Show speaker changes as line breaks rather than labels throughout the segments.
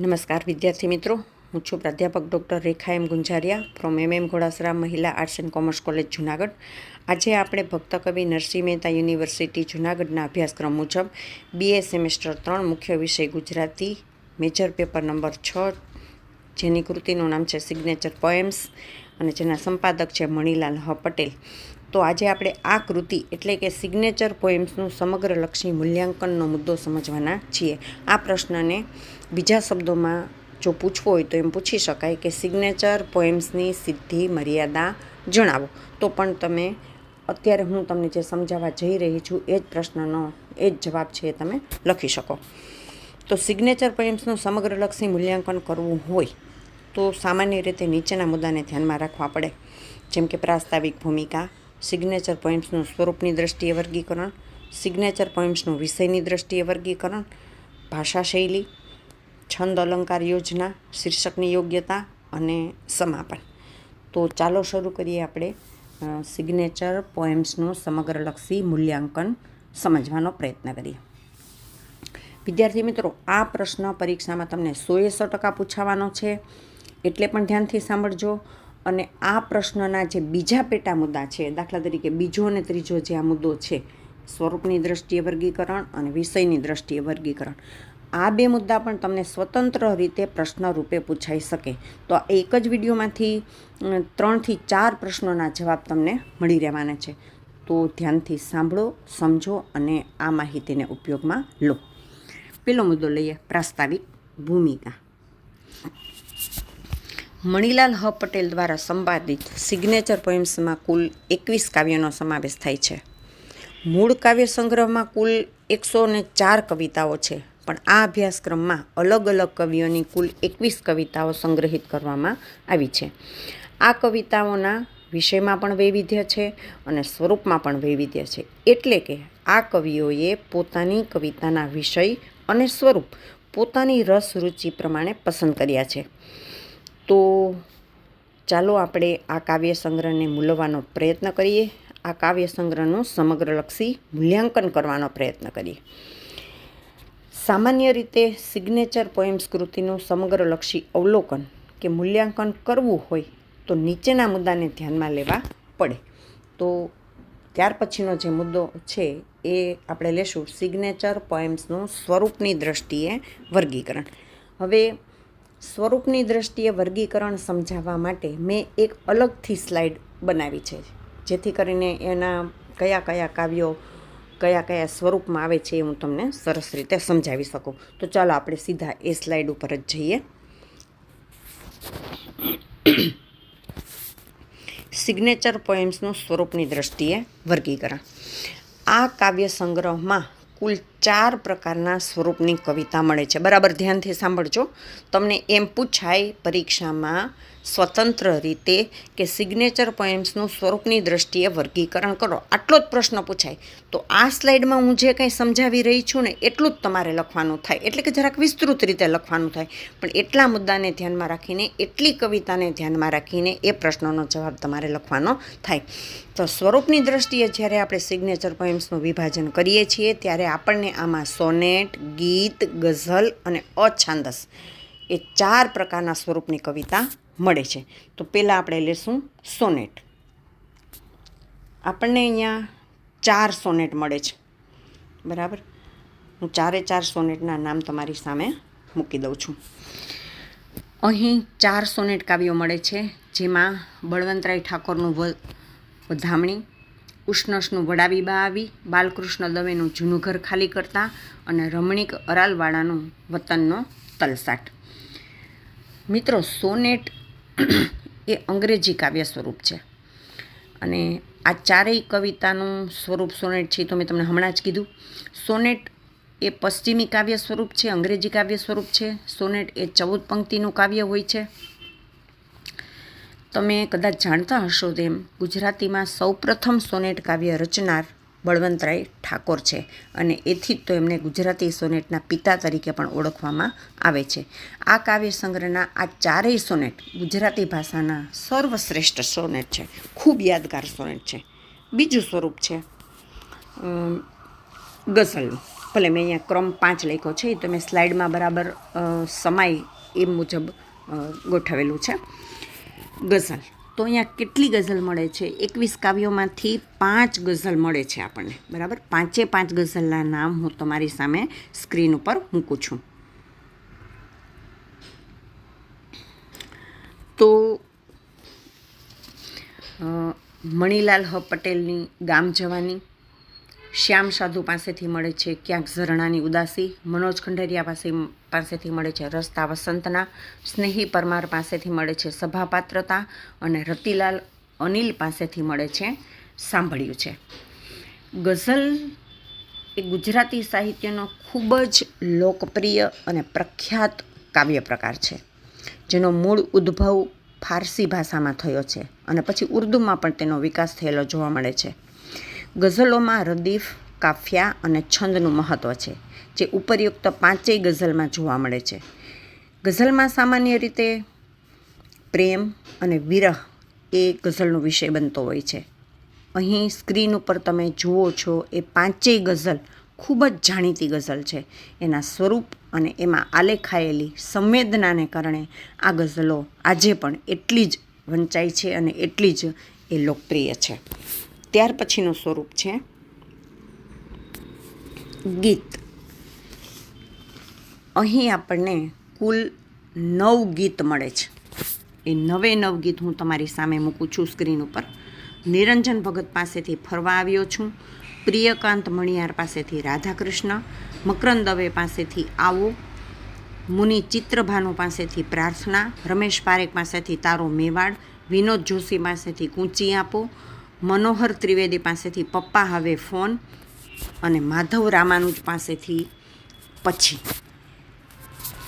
નમસ્કાર, વિદ્યાર્થી મિત્રો. હું છું પ્રાધ્યાપક doctor Rekha M Gunjariya from M M Ghodasara Mahila arts and commerce college Junagadh. આજે આપણે ભક્ત કવિ નરસિંહ મહેતા યુનિવર્સિટી જુનાગઢના અભ્યાસક્રમ મુજબ બીએ સેમેસ્ટર ત્રણ મુખ્ય વિષય ગુજરાતી મેજર પેપર નંબર છ, જેની કૃતિનું નામ છે સિગ્નેચર પોએમ્સ અને જેના સંપાદક છે મણિલાલ હ. પટેલ. તો આજે આપણે આ કૃતિ એટલે કે સિગ્નેચર પોએમ્સનું સમગ્રલક્ષી મૂલ્યાંકનનો મુદ્દો સમજવાના છીએ. આ પ્રશ્નને બીજા શબ્દોમાં જો પૂછવો હોય તો એમ પૂછી શકાય કે સિગ્નેચર પોએમ્સની સિદ્ધિ મર્યાદા જણાવો. તો પણ તમે અત્યારે હું તમને જે સમજાવવા જઈ રહી છું એ જ પ્રશ્નનો એ જ જવાબ છે એ તમે લખી શકો. તો સિગ્નેચર પોએમ્સનું સમગ્રલક્ષી મૂલ્યાંકન કરવું હોય તો સામાન્ય રીતે નીચેના મુદ્દાને ધ્યાનમાં રાખવા પડે. જેમ કે પ્રાસ્તાવિક ભૂમિકા સિગ્નેચર પોઈન્ટ્સનું સ્વરૂપની દ્રષ્ટિએ વર્ગીકરણ સિગ્નેચર પોઈન્ટ્સનું વિષયની દ્રષ્ટિએ વર્ગીકરણ, ભાષા શૈલી છંદ અલંકાર યોજના, શીર્ષકની યોગ્યતા અને સમાપન. તો ચાલો શરૂ કરીએ આપણે સિગ્નેચર પોએમ્સનું સમગ્રલક્ષી મૂલ્યાંકન સમજવાનો પ્રયત્ન કરીએ. વિદ્યાર્થી મિત્રો, આ પ્રશ્ન પરીક્ષામાં તમને સોએ સો ટકા પૂછાવાનો છે, એટલે પણ ધ્યાનથી સાંભળજો. અને આ પ્રશ્નના જે બીજા પેટા મુદ્દા છે, દાખલા તરીકે બીજો અને ત્રીજો જે આ મુદ્દો છે, સ્વરૂપની દ્રષ્ટિએ વર્ગીકરણ અને વિષયની દ્રષ્ટિએ વર્ગીકરણ. આ બે મુદ્દા પણ તમને સ્વતંત્ર રીતે પ્રશ્ન રૂપે પૂછાઈ શકે. તો આ એક જ વિડીયોમાંથી ત્રણથી ચાર પ્રશ્નોના જવાબ તમને મળી રહેવાના છે. તો ધ્યાનથી સાંભળો, સમજો અને આ માહિતીને ઉપયોગમાં લો. પેલો મુદ્દો લઈએ, પ્રાસ્તાવિક ભૂમિકા. મણિલાલ હ. પટેલ દ્વારા સંપાદિત સિગ્નેચર પોઈમ્સમાં કુલ એકવીસ કાવ્યનો સમાવેશ થાય છે. મૂળ કાવ્ય સંગ્રહમાં કુલ એકસો ને ચાર કવિતાઓ છે. પણ આ અભ્યાસક્રમમાં અલગ અલગ કવિઓની કુલ એકવીસ કવિતાઓ સંગ્રહિત કરવામાં આવી છે. આ કવિતાઓના વિષયમાં પણ વૈવિધ્ય છે અને સ્વરૂપમાં પણ વૈવિધ્ય છે. એટલે કે આ કવિઓએ પોતાની કવિતાના વિષય અને સ્વરૂપ પોતાની રસ રુચિ પ્રમાણે પસંદ કર્યા છે. તો ચાલો આપણે આ કાવ્ય સંગ્રહને મૂલવવાનો પ્રયત્ન કરીએ. આ કાવ્ય સંગ્રહનું સમગ્રલક્ષી મૂલ્યાંકન કરવાનો પ્રયત્ન કરીએ. સામાન્ય રીતે સિગ્નેચર પોએમ્સ કૃતિનું સમગ્રલક્ષી અવલોકન કે મૂલ્યાંકન કરવું હોય તો નીચેના મુદ્દાને ધ્યાનમાં લેવા પડે. તો ત્યાર પછીનો જે મુદ્દો છે એ આપણે લેશું સિગ્નેચર પોએમ્સનું સ્વરૂપની દ્રષ્ટિએ વર્ગીકરણ. હવે સ્વરૂપની દ્રષ્ટિએ વર્ગીકરણ સમજાવવા માટે મેં એક અલગથી સ્લાઇડ બનાવી છે. જેથી કરીને એના કયા કયા કાવ્યો કયા કયા સ્વરૂપમાં આવે છે એ હું તમને સરસ રીતે સમજાવી શકું. તો ચાલો આપણે સીધા એ સ્લાઇડ ઉપર જ જઈએ. સિગ્નેચર પોએમ્સનું સ્વરૂપની દ્રષ્ટિએ વર્ગીકરણ. આ કાવ્ય સંગ્રહમાં કુલ ચાર પ્રકારના સ્વરૂપની કવિતા મળે છે. બરાબર, ધ્યાનથી સાંભળજો. તમને એમ પૂછાય પરીક્ષામાં સ્વતંત્ર રીતે કે સિગ્નેચર પોએમ્સનું સ્વરૂપની દ્રષ્ટિએ વર્ગીકરણ કરો. આટલો જ પ્રશ્ન પૂછાય. તો આ સ્લાઇડમાં હું જે કંઈ સમજાવી રહી છું ને એટલું જ તમારે લખવાનું થાય. એટલે કે જરાક વિસ્તૃત રીતે લખવાનું થાય. પણ એટલા મુદ્દાને ધ્યાનમાં રાખીને, એટલી કવિતાને ધ્યાનમાં રાખીને એ પ્રશ્નનો જવાબ તમારે લખવાનો થાય. તો સ્વરૂપની દ્રષ્ટિએ જ્યારે આપણે સિગ્નેચર પોએમ્સનું વિભાજન કરીએ છીએ, ત્યારે આપણને આમાં સોનેટ, ગીત, ગઝલ અને અછાંદસ એ ચાર પ્રકારના સ્વરૂપની કવિતા મળે છે. તો પહેલાં આપણે લેશું સોનેટ. આપણને અહીંયા ચાર સોનેટ મળે છે. બરાબર? હું ચારે ચાર સોનેટના નામ તમારી સામે મૂકી દઉં છું. અહીં ચાર સોનેટ કાવ્યો મળે છે, જેમાં બળવંતરાય ઠાકોરનું વધામણી ઉષ્ણસનું વડાવીબા આવી, બાલકૃષ્ણ દવેનું જૂનું ઘર ખાલી કરતા અને રમણીક અરાલવાળાનું વતનનો તલસાટ. મિત્રો, સોનેટ એ અંગ્રેજી કાવ્ય સ્વરૂપ છે. અને આ ચારેય કવિતાનું સ્વરૂપ સોનેટ છે તો મેં તમને હમણાં જ કીધું. સોનેટ એ પશ્ચિમી કાવ્ય સ્વરૂપ છે, અંગ્રેજી કાવ્ય સ્વરૂપ છે. સોનેટ એ ચૌદ પંક્તિનું કાવ્ય હોય છે. તમે કદાચ જાણતા હશો તેમ ગુજરાતીમાં સૌપ્રથમ સોનેટ કાવ્ય રચનાર બળવંતરાય ઠાકોર છે અને એથી જ તો એમને ગુજરાતી સોનેટના પિતા તરીકે પણ ઓળખવામાં આવે છે. આ કાવ્ય સંગ્રહના આ ચારેય સોનેટ ગુજરાતી ભાષાના સર્વશ્રેષ્ઠ સોનેટ છે. ખૂબ યાદગાર સોનેટ છે. બીજું સ્વરૂપ છે ગઝલનું ભલે મેં અહીંયા ક્રમ પાંચ લખ્યો છે, એ તમે સ્લાઇડમાં બરાબર સમાય એ મુજબ ગોઠવેલું છે. ગઝલ. તો અહીંયા કેટલી ગઝલ મળે છે? એકવીસ કાવ્યોમાંથી પાંચ ગઝલ મળે છે આપણને. બરાબર? પાંચે પાંચ ગઝલના નામ હું તમારી સામે સ્ક્રીન ઉપર મૂકું છું. તો મણીલાલ હ. પટેલની ગામ જવાની શ્યામ સાધુ પાસેથી મળે છે ક્યાંક ઝરણાની ઉદાસી, મનોજ ખંડેરિયા પાસે પાસેથી મળે છે રસ્તા વસંતના, સ્નેહી પરમાર પાસેથી મળે છે સભાપાત્રતા અને રતિલાલ અનિલ પાસેથી મળે છે સાંભળ્યું છે. ગઝલ એ ગુજરાતી સાહિત્યનો ખૂબ જ લોકપ્રિય અને પ્રખ્યાત કાવ્ય પ્રકાર છે, જેનો મૂળ ઉદ્ભવ ફારસી ભાષામાં થયો છે અને પછી ઉર્દુમાં પણ તેનો વિકાસ થયેલો જોવા મળે છે. ગઝલોમાં રદીફ કાફિયા અને છંદનું મહત્ત્વ છે, જે ઉપરયુક્ત પાંચેય ગઝલમાં જોવા મળે છે. ગઝલમાં સામાન્ય રીતે પ્રેમ અને વિરહ એ ગઝલનો વિષય બનતો હોય છે. અહીં સ્ક્રીન ઉપર તમે જુઓ છો, એ પાંચેય ગઝલ ખૂબ જ જાણીતી ગઝલ છે. એના સ્વરૂપ અને એમાં આલેખાયેલી સંવેદનાને કારણે આ ગઝલો આજે પણ એટલી જ વંચાય છે અને એટલી જ એ લોકપ્રિય છે. ત્યાર પછીનું સ્વરૂપ છે ગીત. અહીં આપણને કુલ નવ ગીત મળે છે. એ નવે નવ ગીત હું તમારી સામે મૂકું છું સ્ક્રીન ઉપર. નિરંજન ભગત પાસેથી ફરવા આવ્યો છું. પ્રિયકાંત મણિયાર પાસેથી રાધાકૃષ્ણ. મકરંદ દવે પાસેથી આવો. મુનિ ચિત્રભાનુ પાસેથી પ્રાર્થના. રમેશ પારેખ પાસેથી તારો મેવાડ. વિનોદ જોશી પાસેથી કૂંચી આપો. મનોહર ત્રિવેદી પાસેથી પપ્પા હવે ફોન અને માધવ રામાનુજ પાસેથી પછી.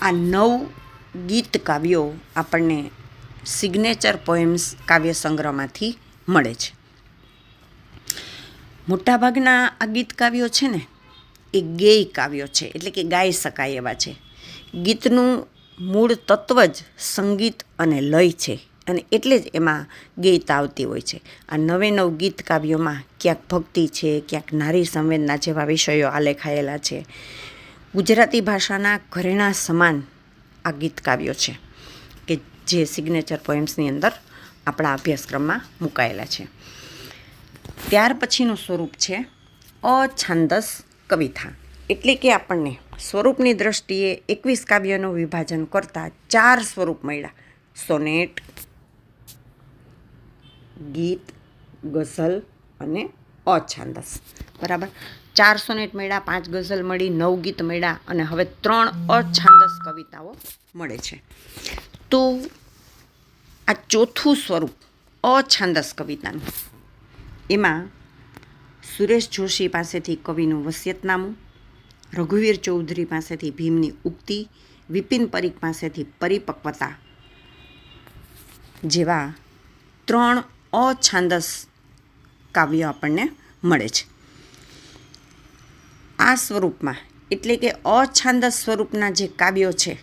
આ નવ ગીત કાવ્યો આપણને સિગ્નેચર પોએમ્સ કાવ્ય સંગ્રહમાંથી મળે છે. મોટાભાગના આ ગીત કાવ્યો છે ને, એ ગેય કાવ્યો છે, એટલે કે ગાઈ શકાય એવા છે. ગીતનું મૂળ તત્વ જ સંગીત અને લય છે. અને એટલે જ એમાં ગીત આવતી હોય છે. આ નવે નવ ગીત કાવ્યોમાં ક્યાંક ભક્તિ છે, ક્યાંક નારી સંવેદના જેવા વિષયો આલેખાયેલા છે. ગુજરાતી ભાષાના ઘરેણા સમાન આ ગીત કાવ્યો છે કે જે સિગ્નેચર પોએમ્સની અંદર આપણા અભ્યાસક્રમમાં મુકાયેલા છે. ત્યાર પછીનું સ્વરૂપ છે અછાંદસ કવિતા. એટલે કે આપણને સ્વરૂપની દ્રષ્ટિએ એકવીસ કાવ્યનું વિભાજન કરતાં ચાર સ્વરૂપ મળ્યા. સોનેટ ગીત, ગઝલ અને અછાંદસ. બરાબર? ચાર સોનેટ મળ્યા પાંચ ગઝલ મળી, નવ ગીત મળ્યા અને હવે ત્રણ અછાંદસ કવિતાઓ મળે છે. તો આ ચોથું સ્વરૂપ અછાંદસ કવિતાનું. એમાં સુરેશ જોશી પાસેથી કવિનું વસિયતનામું, રઘુવીર ચૌધરી પાસેથી ભીમની ઉક્તિ, વિપિન પરીખ પાસેથી પરિપક્વતા જેવા ત્રણ અછાંદસ કાવ્યો આપણને મળે છે. આ સ્વરૂપમાં, એટલે કે અછાંદસ સ્વરૂપના જે કાવ્યો છે,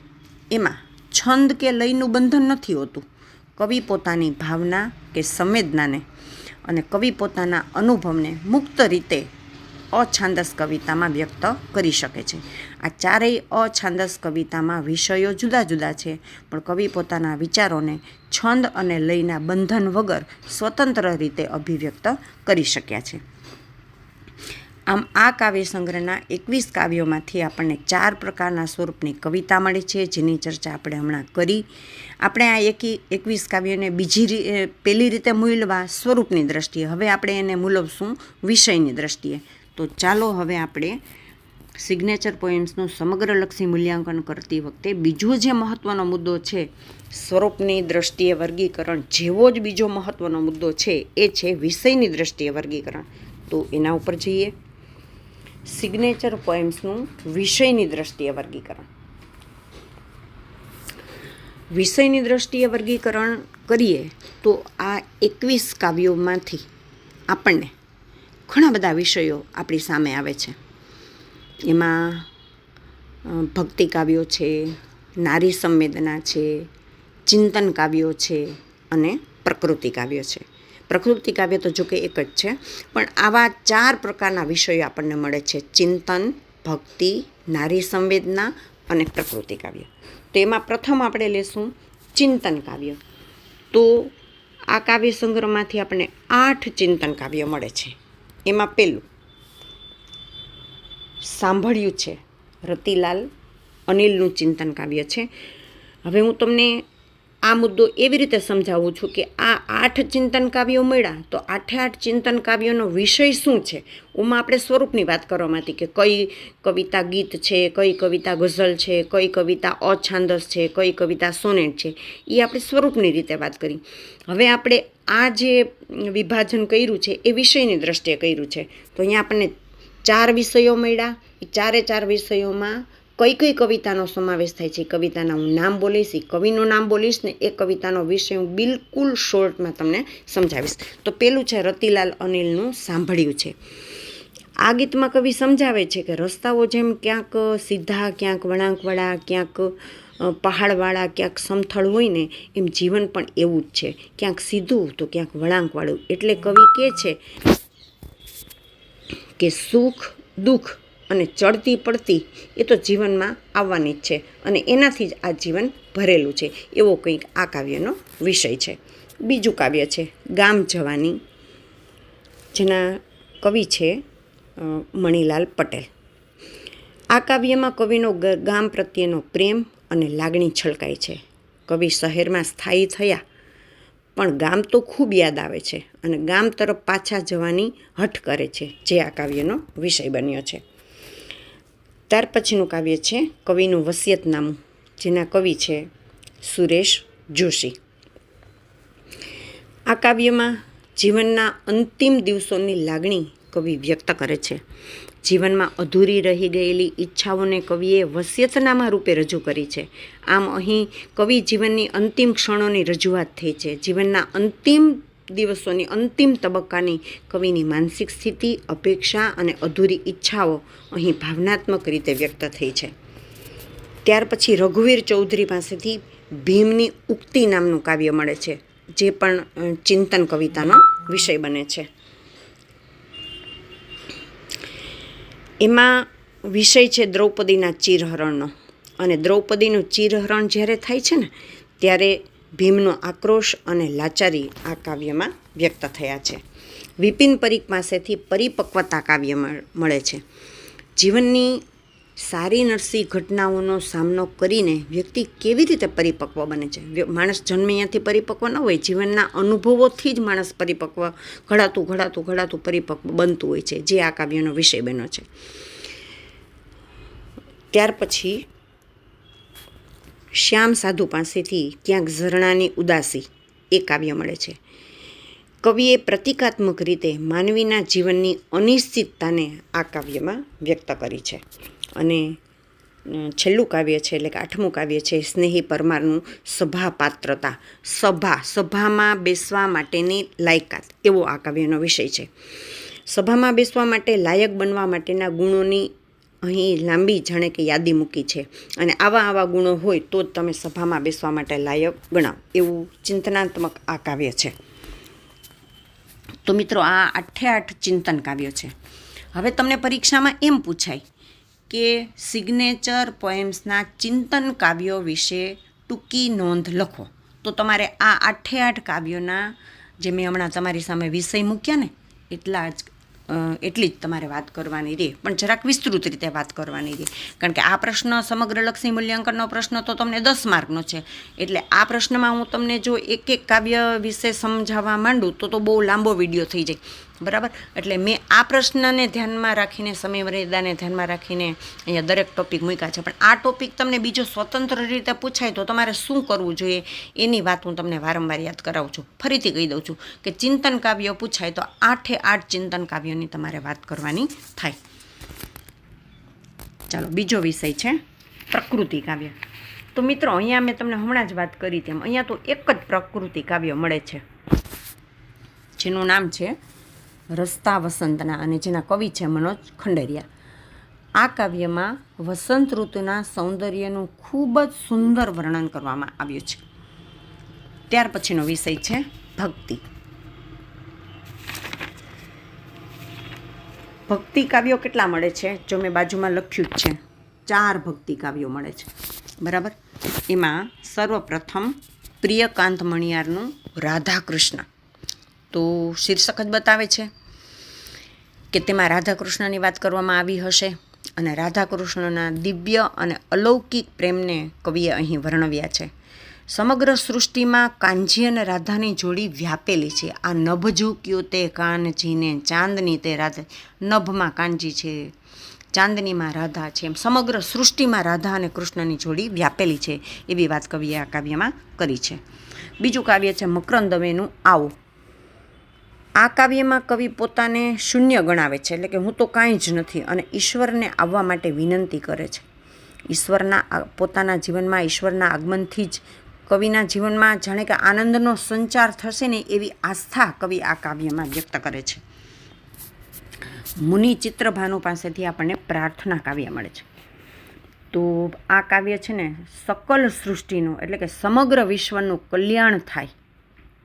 એમાં છંદ કે લયનું બંધન નથી હોતું. કવિ પોતાની ભાવના કે સંવેદનાને અને કવિ પોતાના અનુભવને મુક્ત રીતે અછાંદસ કવિતામાં વ્યક્ત કરી શકે છે. આ ચારેય અછાંદસ કવિતામાં વિષયો જુદા જુદા છે, પણ કવિ પોતાના વિચારોને છંદ અને લયના બંધન વગર સ્વતંત્ર રીતે અભિવ્યક્ત કરી શક્યા છે. આમ આ કાવ્ય સંગ્રહના એકવીસ કાવ્યોમાંથી આપણને ચાર પ્રકારના સ્વરૂપની કવિતા મળી છે, જેની ચર્ચા આપણે હમણાં કરી. આપણે આ એકી એકવીસ કાવ્યોને બીજી પહેલી રીતે મૂલવા સ્વરૂપની દ્રષ્ટિએ. હવે આપણે એને મૂલવશું વિષયની દ્રષ્ટિએ. તો ચાલો હવે આપણે સિગ્નેચર પોઈન્ટ્સનું સમગ્રલક્ષી મૂલ્યાંકન કરતી વખતે બીજો જે મહત્ત્વનો મુદ્દો છે, સ્વરૂપની દ્રષ્ટિએ વર્ગીકરણ, જેવો જ બીજો મહત્ત્વનો મુદ્દો છે, એ છે વિષયની દ્રષ્ટિએ વર્ગીકરણ. તો એના ઉપર જઈએ. સિગ્નેચર પોઈન્ટ્સનું વિષયની દ્રષ્ટિએ વર્ગીકરણ. વિષયની દ્રષ્ટિએ વર્ગીકરણ કરીએ તો આ એકવીસ કાવ્યોમાંથી આપણને ઘણા બધા વિષયો આપણી સામે આવે છે. એમાં ભક્તિ કાવ્યો છે, નારી સંવેદના છે, ચિંતન કાવ્યો છે અને પ્રકૃતિ કાવ્યો છે. પ્રકૃતિ કાવ્ય તો જોકે એક જ છે, પણ આવા ચાર પ્રકારના વિષયો આપણને મળે છે. ચિંતન, ભક્તિ, નારી સંવેદના અને પ્રકૃતિ કાવ્ય. તો એમાં પ્રથમ આપણે લેશું ચિંતન કાવ્ય. તો આ કાવ્ય સંગ્રહમાંથી આપણને આઠ ચિંતન કાવ્ય મળે છે. એમાં પહેલું સાંભળ્યું છે રતિલાલ અનિલનું ચિંતન કાવ્ય છે. હવે હું તમને આ મુદ્દો એવી રીતે સમજાવું છું કે આ આઠ ચિંતન કાવ્યો મળ્યા તો આઠે આઠ ચિંતન કાવ્યોનો વિષય શું છે? ઓમાં આપણે સ્વરૂપની વાત કરવામાં હતી કે કઈ કવિતા ગીત છે, કઈ કવિતા ગઝલ છે, કઈ કવિતા અછાંદસ છે, કઈ કવિતા સોનેટ છે એ આપણે સ્વરૂપની રીતે વાત કરી. હવે આપણે આ જે વિભાજન કર્યું છે, એ વિષયની દ્રષ્ટિએ કર્યું છે. તો અહીંયા આપણને ચાર વિષયો મળ્યા. એ ચારે ચાર વિષયોમાં કઈ કઈ કવિતાનો સમાવેશ થાય છે? કવિતાના હું નામ બોલીશ, એ કવિનું નામ બોલીશ ને એ કવિતાનો વિષય હું બિલકુલ શોર્ટમાં તમને સમજાવીશ. તો પેલું છે રતિલાલ અનિલનું સાંભળ્યું છે. આ ગીતમાં કવિ સમજાવે છે કે રસ્તાઓ જેમ ક્યાંક સીધા, ક્યાંક વળાંકવાળા ક્યાંક પહાડવાળા ક્યાંક સમથળ હોય ને, એમ જીવન પણ એવું જ છે. ક્યાંક સીધું તો ક્યાંક વળાંકવાળું. એટલે કવિ કહે છે કે સુખ, દુઃખ અને ચડતી પડતી એ તો જીવનમાં આવવાની જ છે અને એનાથી જ આ જીવન ભરેલું છે. એવો કંઈક આ કાવ્યનો વિષય છે. બીજું કાવ્ય છે, ગામ જવાની, જેના કવિ છે મણિલાલ પટેલ. આ કાવ્યમાં કવિનો ગામ પ્રત્યેનો પ્રેમ અને લાગણી છલકાય છે. કવિ શહેરમાં સ્થાયી થયા, પણ ગામ તો ખૂબ યાદ આવે છે અને ગામ તરફ પાછા જવાની હઠ કરે છે, જે આ કાવ્યનો વિષય બન્યો છે. ત્યાર પછીનું કાવ્ય છે કવિનું વસિયતનામું, જેના કવિ છે સુરેશ જોશી. આ કાવ્યમાં જીવનના અંતિમ દિવસોની લાગણી કવિ વ્યક્ત કરે છે. જીવનમાં અધૂરી રહી ગયેલી ઈચ્છાઓને કવિએ વસિયતનામા રૂપે રજૂ કરી છે. આમ અહીં કવિ જીવનની અંતિમ ક્ષણોની રજૂઆત થઈ છે. જીવનના અંતિમ દિવસોની અંતિમ તબક્કાની કવિની માનસિક સ્થિતિ, અપેક્ષા અને અધૂરી ઈચ્છાઓ અહીં ભાવનાત્મક રીતે વ્યક્ત થઈ છે. ત્યાર પછી રઘુવીર ચૌધરી પાસેથી ભીમની ઉક્તિ નામનું કાવ્ય મળે છે, જે પણ ચિંતન કવિતાનો વિષય બને છે. એમાં વિષય છે દ્રૌપદીના ચીરહરણનો. અને દ્રૌપદીનું ચીરહરણ જ્યારે થાય છે ને, ત્યારે ભીમનો આક્રોશ અને લાચારી આ કાવ્યમાં વ્યક્ત થયા છે. વિપિન પરીખ પાસેથી પરિપક્વતા કાવ્ય મળે છે. જીવનની સારી નરસી ઘટનાઓનો સામનો કરીને વ્યક્તિ કેવી રીતે પરિપક્વ બને છે? માણસ જન્મે ત્યાંથી પરિપક્વ ન હોય, જીવનના અનુભવોથી જ માણસ પરિપક્વ, ઘડાતું ઘડાતું ઘડાતું પરિપક્વ બનતું હોય છે, જે આ કાવ્યનો વિષય બન્યો છે. ત્યાર પછી શ્યામ સાધુ પાસેથી ક્યાંક ઝરણાની ઉદાસી એ કાવ્ય મળે છે. કવિએ પ્રતિકાત્મક રીતે માનવીના જીવનની અનિશ્ચિતતાને આ કાવ્યમાં વ્યક્ત કરી છે. અને છેલ્લું કાવ્ય છે, એટલે કે આઠમું કાવ્ય છે, સ્નેહી પરમારનું સભા પાત્રતા સભા, સભામાં બેસવા માટેની લાયકાત. એવો આ કાવ્યનો વિષય છે. સભામાં બેસવા માટે લાયક બનવા માટેના ગુણોની અહીં લાંબી જાણે કે યાદી મૂકી છે. અને આવા આવા ગુણો હોય તો જ તમે સભામાં બેસવા માટે લાયક ગણાવ. એવું ચિંતનાત્મક આ કાવ્ય છે. તો મિત્રો, આ આઠે આઠ ચિંતન કાવ્ય છે. હવે તમને પરીક્ષામાં એમ પૂછાય કે સિગ્નેચર પોએમ્સના ચિંતન કાવ્યો વિશે ટૂંકી નોંધ લખો. તો તમારે આ આઠે આઠ કાવ્યોના, જે મેં હમણાં તમારી સામે વિષય મૂક્યા ને, એટલા જ એટલી જ તમારે વાત કરવાની રહે. પણ જરાક વિસ્તૃત રીતે વાત કરવાની રહે. કારણ કે આ પ્રશ્ન સમગ્ર લક્ષી મૂલ્યાંકનનો પ્રશ્ન તો તમને દસ માર્કનો છે. એટલે આ પ્રશ્નમાં હું તમને જો એક એક કાવ્ય વિશે સમજાવવા માંડું તો તો બહુ લાંબો વીડિયો થઈ જાય. બરાબર? એટલે મેં આ પ્રશ્નને ધ્યાનમાં રાખીને, સમય મર્યાદાને ધ્યાનમાં રાખીને અહીંયા દરેક ટોપિક મૂક્યા છે. પણ આ ટોપિક તમને બીજો સ્વતંત્ર રીતે પૂછાય તો તમારે શું કરવું જોઈએ એની વાત હું તમને વારંવાર યાદ કરાવું છું. ફરીથી કહી દઉં છું કે ચિંતન કાવ્યો પૂછાય તો આઠે આઠ ચિંતન કાવ્યોની તમારે વાત કરવાની થાય. ચાલો, બીજો વિષય છે પ્રકૃતિ કાવ્ય. તો મિત્રો, અહીંયા મેં તમને હમણાં જ વાત કરી તેમ, અહીંયા તો એક જ પ્રકૃતિ કાવ્ય મળે છે. જેનું નામ છે રસ્તા વસંતના અને જેના કવિ છે મનોજ ખંડેરિયા. આ કાવ્યમાં વસંત ઋતુના સૌંદર્યનું ખૂબ જ સુંદર વર્ણન કરવામાં આવ્યું છે. ત્યાર પછીનો વિષય છે ભક્તિ. ભક્તિ કાવ્યો કેટલા મળે છે? જો મેં બાજુમાં લખ્યું જ છે. ચાર ભક્તિ કાવ્યો મળે છે. બરાબર? એમાં સર્વપ્રથમ પ્રિયકાંત મણિયારનું રાધા કૃષ્ણ તો શીર્ષક જ બતાવે છે. કે તેમાં રાધા કૃષ્ણની વાત કરવામાં આવી હશે અને રાધા કૃષ્ણના દિવ્ય અને અલૌકિક પ્રેમને કવિએ અહીં વર્ણવ્યા છે. સમગ્ર સૃષ્ટિમાં કાંજી અને રાધાની જોડી વ્યાપેલી છે. આ નભ ઝૂક્યું તે કાનજીને ચાંદની તે રાધા, નભમાં કાનજી છે. ચાંદનીમાં રાધા છે. એમ સમગ્ર સૃષ્ટિમાં રાધા અને કૃષ્ણની જોડી વ્યાપેલી છે એવી વાત કવિએ આ કાવ્યમાં કરી છે. બીજું કાવ્ય છે મકરંદ દવેનું આવો. આ કાવ્યમાં કવિ પોતાને શૂન્ય ગણાવે છે, એટલે કે હું તો કાંઈ જ નથી અને ઈશ્વરને આવવા માટે વિનંતી કરે છે. ઈશ્વરના પોતાના જીવનમાં ઈશ્વરના આગમનથી જ કવિના જીવનમાં જાણે કે આનંદનો સંચાર થશે ને એવી આસ્થા કવિ આ કાવ્યમાં વ્યક્ત કરે છે. મુનિ ચિત્રભાનુ પાસેથી આપણને પ્રાર્થના કાવ્ય મળે છે. તો આ કાવ્ય છે ને, સકલ સૃષ્ટિનું, એટલે કે સમગ્ર વિશ્વનું કલ્યાણ થાય.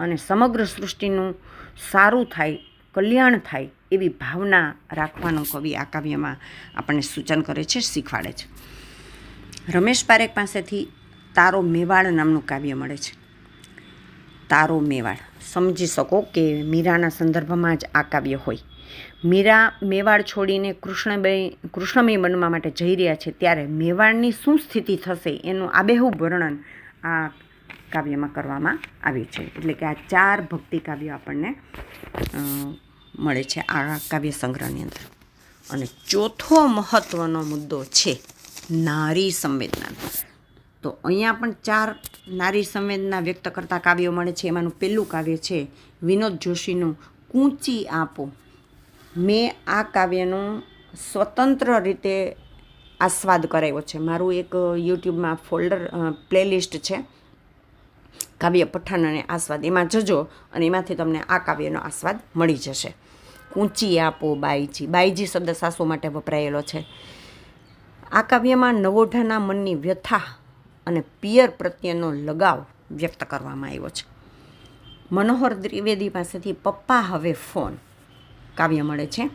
અને સમગ્ર સૃષ્ટિનું સારું થાય, કલ્યાણ થાય એવી ભાવના રાખવાનું કવિ આ કાવ્યમાં આપણને સૂચન કરે છે, શીખવાડે છે. રમેશ પારેખ પાસેથી તારો મેવાડ નામનું કાવ્ય મળે છે. તારો મેવાડ. સમજી શકો કે મીરાના સંદર્ભમાં જ આ કાવ્ય હોય. મીરા મેવાડ છોડીને કૃષ્ણબેય કૃષ્ણમય બનવા માટે જઈ રહ્યા છે, ત્યારે મેવાડની શું સ્થિતિ થશે એનું આબેહૂબ વર્ણન આ કાવ્યમાં કરવામાં આવ્યું છે. એટલે કે આ ચાર ભક્તિ કાવ્યો આપણને મળે છે આ કાવ્ય સંગ્રહની અંદર. અને ચોથો મહત્ત્વનો મુદ્દો છે નારી સંવેદના. તો અહીંયા પણ ચાર નારી સંવેદના વ્યક્ત કરતા કાવ્યો મળે છે. એમાંનું પહેલું કાવ્ય છે, વિનોદ જોશીનું કૂંચી આપો મેં આ કાવ્યનું સ્વતંત્ર રીતે આસ્વાદ કરાવ્યો છે. મારું એક યુટ્યુબમાં ફોલ્ડર પ્લેલિસ્ટ છે. કાવ્ય પઠન અને આસ્વાદ એમાં જજો અને એમાંથી તમને આ કાવ્યનો આસ્વાદ મળી જશે. કૂંચી આપો બાઈજી. બાઈજી શબ્દ સાસુ માટે વપરાયેલો છે. આ કાવ્યમાં નવોઢાના મનની વ્યથા અને પિયર પ્રત્યેનો લગાવ વ્યક્ત કરવામાં આવ્યો છે. મનોહર દ્વિવેદી પાસેથી પપ્પા હવે ફોન. કાવ્ય મળે છે.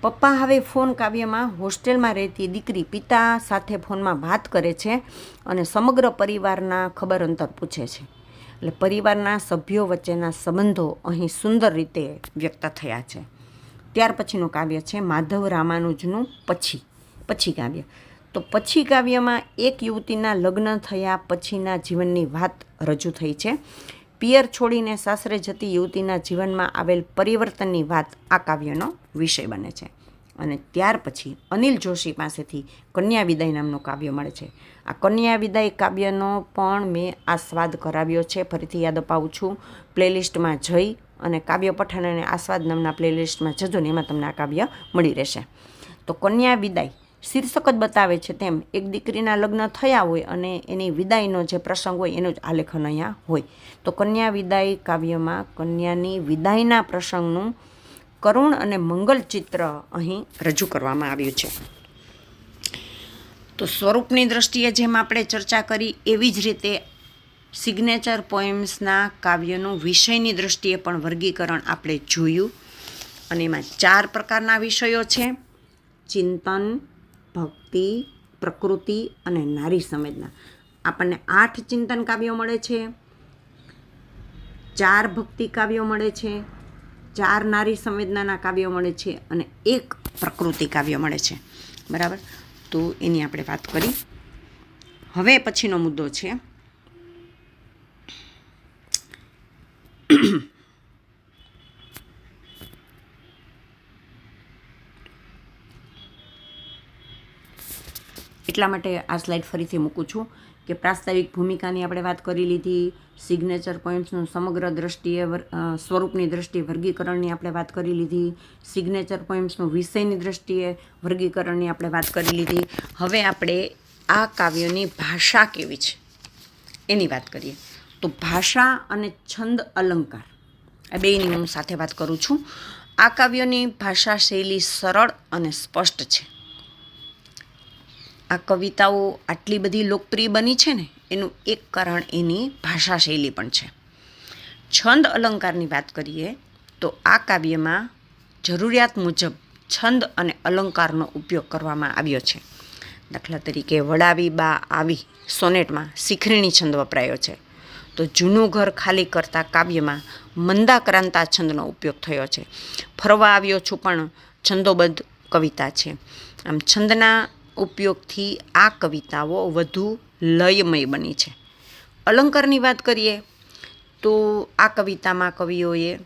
પપ્પા હવે ફોન કાવ્યમાં હોસ્ટેલમાં રહેતી દીકરી પિતા સાથે ફોનમાં વાત કરે છે અને સમગ્ર પરિવારના ખબર અંતર પૂછે છે. એટલે પરિવારના સભ્યો વચ્ચેના સંબંધો અહીં સુંદર રીતે વ્યક્ત થયા છે. ત્યાર પછીનું કાવ્ય છે માધવ રામાનુજનું પછી પછી કાવ્ય. તો પછી કાવ્યમાં એક યુવતીના લગ્ન થયા પછીના જીવનની વાત રજૂ થઈ છે. પિયર છોડીને સાસરે જતી યુવતીના જીવનમાં આવેલ પરિવર્તનની વાત આ કાવ્યનો વિષય બને છે. અને ત્યાર પછી અનિલ જોશી પાસેથી કન્યા વિદાય નામનું કાવ્ય મળે છે. આ કન્યા વિદાય કાવ્યનો પણ મેં આસ્વાદ કરાવ્યો છે. ફરીથી યાદ અપાવું છું. પ્લેલિસ્ટમાં જઈ અને કાવ્ય પઠન અને આસ્વાદ નામના પ્લેલિસ્ટમાં જજો ને એમાં તમને આ કાવ્ય મળી રહેશે. તો કન્યા વિદાય શીર્ષક જ બતાવે છે તેમ એક દીકરીના લગ્ન થયા હોય અને એની વિદાયનો જે પ્રસંગ હોય એનું જ આલેખન અહીંયા હોય. તો કન્યા વિદાય કાવ્યમાં કન્યાની વિદાયના પ્રસંગનું કરુણ અને મંગલ ચિત્ર અહીં રજૂ કરવામાં આવ્યું છે. તો સ્વરૂપની દ્રષ્ટિએ જેમ આપણે ચર્ચા કરી, એવી જ રીતે સિગ્નેચર પોએમ્સના કાવ્યનું વિષયની દ્રષ્ટિએ પણ વર્ગીકરણ આપણે જોયું. અને એમાં ચાર પ્રકારના વિષયો છે. ચિંતન, ભક્તિ, પ્રકૃતિ અને નારી સંવેદના. આપણને આઠ ચિંતન કાવ્યો મળે છે. ચાર ભક્તિ કાવ્યો મળે છે. ચાર નારી સંવેદનાના કાવ્યો મળે છે અને એક પ્રકૃતિ કાવ્ય મળે છે. બરાબર? તો એની આપણે વાત કરી. હવે પછીનો મુદ્દો છે. એટલા માટે આ સ્લાઇડ ફરીથી મૂકું છું. કે પ્રાસ્તાવિક ભૂમિકાની આપણે વાત કરી લીધી સિગ્નેચર પોઈન્ટ્સનું સમગ્ર દ્રષ્ટિએ વર- સ્વરૂપની દ્રષ્ટિએ વર્ગીકરણની આપણે વાત કરી લીધી સિગ્નેચર પોઈન્ટ્સનું વિષયની દ્રષ્ટિએ વર્ગીકરણની આપણે વાત કરી લીધી. હવે આપણે આ કાવ્યોની ભાષા કેવી છે એની વાત કરીએ. તો ભાષા અને છંદ અલંકાર, આ બેયની હું સાથે વાત કરું છું. આ કાવ્યોની ભાષા શૈલી સરળ અને સ્પષ્ટ છે. આ કવિતાઓ આટલી બધી લોકપ્રિય બની છે ને, એનું એક કારણ એની ભાષા શૈલી પણ છે. છંદ અલંકારની વાત કરીએ, તો આ કાવ્યમાં જરૂરિયાત મુજબ છંદ અને અલંકારનો ઉપયોગ કરવામાં આવ્યો છે. દાખલા તરીકે, વડાવી બા આવી સોનેટમાં શિખરીણી છંદ વપરાયો છે. તો જૂનું ઘર ખાલી કરતા કાવ્યમાં મંદાક્રાંતા છંદનો ઉપયોગ થયો છે. ફરવા આવ્યો છું પણ છંદોબદ્ધ કવિતા છે. આમ છંદના ઉપયોગથી આ કવિતાઓ વધુ લયમય બની છે. અલંકારની વાત કરીએ તો આ કવિતામાં કવિઓએ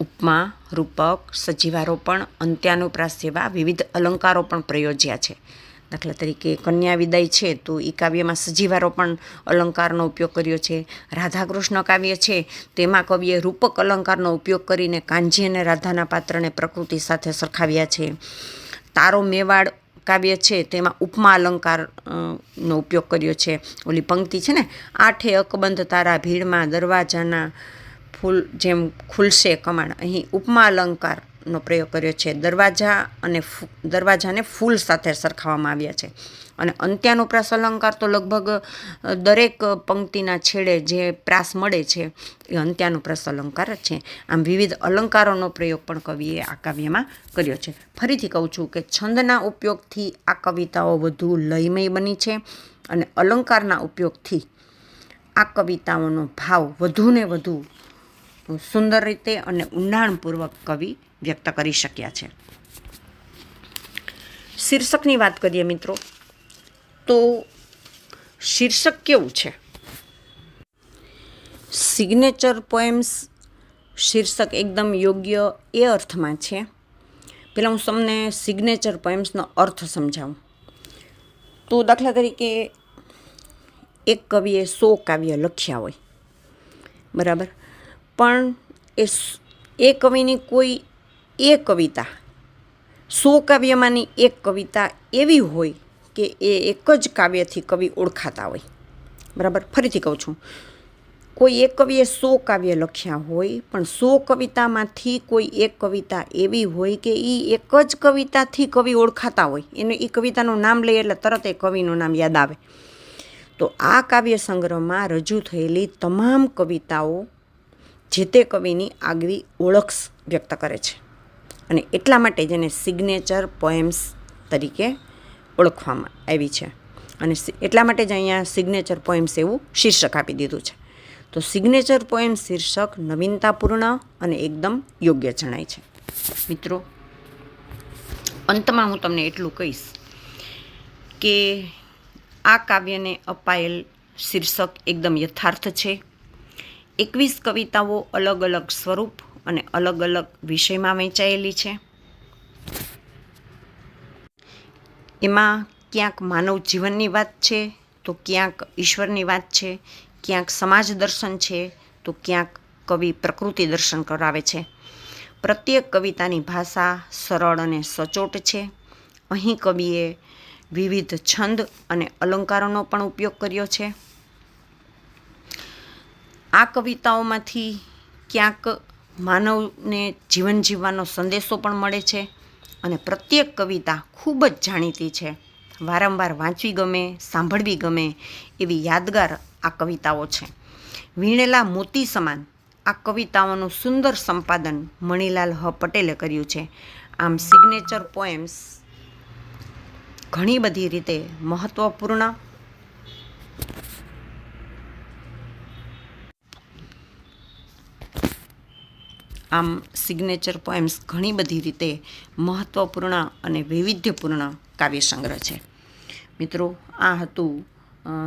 ઉપમા, રૂપક સજીવારોપણ અંત્યાનુપ્રાસ જેવા વિવિધ અલંકારો પણ પ્રયોજ્યા છે. દાખલા તરીકે કન્યા વિદાય છે તો એ કાવ્યમાં સજીવારોપણ અલંકારનો ઉપયોગ કર્યો છે. રાધાકૃષ્ણ કાવ્ય છે તેમાં કવિએ રૂપક અલંકારનો ઉપયોગ કરીને કાંજી અને રાધાના પાત્રને પ્રકૃતિ સાથે સરખાવ્યા છે. તારો મેવાડ કાવ્ય છે તેમાં ઉપમા અલંકાર નો ઉપયોગ કર્યો છે. ઓલી પંક્તિ છે ને, આઠે અકબંધ તારા ભીડમાં દરવાજાના ફૂલ જેમ ખુલશે કમાણ. અહીં ઉપમા અલંકારનો પ્રયોગ કર્યો છે. દરવાજા અને દરવાજાને ફૂલ સાથે સરખાવવામાં આવ્યા છે. અને અંત્યાનુપ્રાસ અલંકાર તો લગભગ દરેક પંક્તિના છેડે જે પ્રાસ મળે છે, એ અંત્યાનુપ્રાસ અલંકાર જ છે. આમ વિવિધ અલંકારોનો પ્રયોગ પણ કવિએ આ કાવ્યમાં કર્યો છે. ફરીથી કહું છું કે છંદના ઉપયોગથી આ કવિતાઓ વધુ લયમય બની છે અને અલંકારના ઉપયોગથી આ કવિતાઓનો ભાવ વધુને વધુ સુંદર રીતે અને ઊંડાણપૂર્વક કવિ વ્યક્ત કરી શક્યા છે. શીર્ષકની વાત કરીએ મિત્રો. તો શીર્ષક કેવું છે? સિગ્નેચર પોએમ્સ શીર્ષક એકદમ યોગ્ય એ અર્થમાં છે. પહેલાં હું તમને સિગ્નેચર પોએમ્સનો અર્થ સમજાવું. તો દાખલા તરીકે એક કવિએ સો કાવ્ય લખ્યા હોય. બરાબર? પણ એ એ કવિની કોઈ એ કવિતા, સો કાવ્યમાંની એક કવિતા એવી હોય કે એ એક જ કાવ્યથી કવિ ઓળખાતા હોય. બરાબર? ફરીથી કહું છું. કોઈ એક કવિએ સો કાવ્ય લખ્યા હોય, પણ સો કવિતામાંથી કોઈ એક કવિતા એવી હોય કે એ એક જ કવિતાથી કવિ ઓળખાતા હોય. એને એ કવિતાનું નામ લઈએ એટલે તરત એ કવિનું નામ યાદ આવે. તો આ કાવ્ય સંગ્રહમાં રજૂ થયેલી તમામ કવિતાઓ જે તે કવિની આગવી ઓળખ વ્યક્ત કરે છે. અને એટલા માટે જેને સિગ્નેચર પોએમ્સ તરીકે ઓળખવામાં આવી છે. અને એટલા માટે જ અહીંયા સિગ્નેચર પોએમ્સ એવું શીર્ષક આપી દીધું છે. તો સિગ્નેચર પોએમ શીર્ષક નવીનતાપૂર્ણ અને એકદમ યોગ્ય જણાય છે. મિત્રો, અંતમાં હું તમને એટલું કહીશ કે આ કાવ્યને અપાયેલ શીર્ષક એકદમ યથાર્થ છે. એકવીસ કવિતાઓ અલગ અલગ સ્વરૂપ અને અલગ અલગ વિષયમાં વહેંચાયેલી છે. એમાં ક્યાંક માનવ જીવનની વાત છે, તો ક્યાંક ઈશ્વરની વાત છે, ક્યાંક સમાજ દર્શન છે, તો ક્યાંક કવિ પ્રકૃતિ દર્શન કરાવે છે. પ્રત્યેક કવિતાની ભાષા સરળ અને સચોટ છે. અહીં કવિએ વિવિધ છંદ અને અલંકારોનો પણ ઉપયોગ કર્યો છે. આ કવિતાઓમાંથી ક્યાંક માનવને જીવન જીવવાનો સંદેશો પણ મળે છે. અને પ્રત્યેક કવિતા ખૂબ જ જાણીતી છે. વારંવાર વાંચવી ગમે, સાંભળવી ગમે એવી યાદગાર આ કવિતાઓ છે. વીણેલા મોતી સમાન આ કવિતાઓનું સુંદર સંપાદન મણિલાલ હ. પટેલે કર્યું છે. આમ સિગ્નેચર પોએમ્સ ઘણી બધી રીતે મહત્વપૂર્ણ આમ સિગ્નેચર પોએમ્સ ઘણી બધી રીતે મહત્વપૂર્ણ અને વૈવિધ્યપૂર્ણ કાવ્ય સંગ્રહ છે. મિત્રો, આ હતું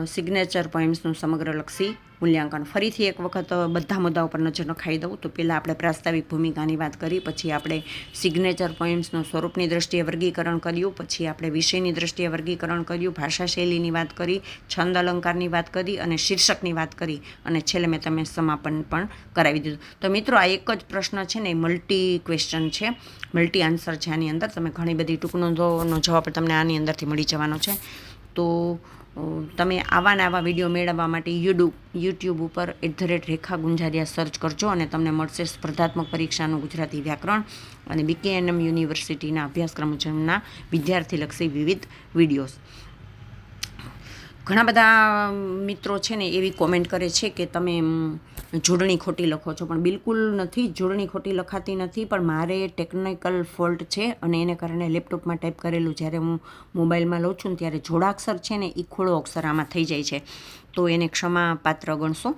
સિગ્નેચર પોએમ્સનું સમગ્રલક્ષી મૂલ્યાંકન. ફરીથી એક વખત બધા મુદ્દાઓ પર નજર નખાઈ દઉં તો પહેલાં આપણે પ્રાસ્તાવિક ભૂમિકાની વાત કરી, પછી આપણે સિગ્નેચર પોઈન્ટ્સનું સ્વરૂપની દ્રષ્ટિએ વર્ગીકરણ કર્યું, પછી આપણે વિષયની દ્રષ્ટિએ વર્ગીકરણ કર્યું ભાષા શૈલીની વાત કરી, છંદ અલંકારની વાત કરી અને શીર્ષકની વાત કરી અને છેલ્લે મેં તમે સમાપન પણ કરાવી દીધું. તો મિત્રો, આ એક જ પ્રશ્ન છે ને, એ મલ્ટી ક્વેશ્ચન છે. મલ્ટી આન્સર છે આની અંદર. તમે ઘણી બધી ટૂંક નોંધોનો જવાબ તમને આની અંદરથી મળી જવાનો છે. તો તમે આવા ને આવા વીડિયો મેળવવા માટે યુટ્યુબ યુટ્યુબ ઉપર at the rate Rekha Gunjariya search કરજો અને તમને મળશે સ્પર્ધાત્મક પરીક્ષાનું ગુજરાતી વ્યાકરણ અને બીકેએનએમ યુનિવર્સિટીના અભ્યાસક્રમ મુજબના વિદ્યાર્થીલક્ષી વિવિધ વિડીયોઝ ઘણા બધા મિત્રો છે ને એવી કોમેન્ટ કરે છે કે તમે જોડણી ખોટી લખો છો. પણ બિલકુલ નથી, જોડણી ખોટી લખાતી નથી, પણ મારે ટેકનિકલ ફોલ્ટ છે અને એને કારણે લેપટોપમાં ટાઈપ કરેલું જ્યારે હું મોબાઈલમાં લઉં છું ને ત્યારે જોડાક્ષર છે ને એ ખોળો અક્ષર આમાં થઈ જાય છે. તો એને ક્ષમા પાત્ર ગણશો.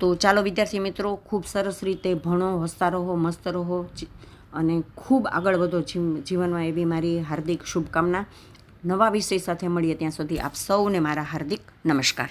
તો ચાલો વિદ્યાર્થી મિત્રો, ખૂબ સરસ રીતે ભણો, હસતા રહો, મસ્ત રહો અને ખૂબ આગળ વધો જીવ- જીવનમાં એવી મારી હાર્દિક શુભકામના. નવા વિષય સાથે મળીએ ત્યાં સુધી આપ સૌને મારા હાર્દિક નમસ્કાર.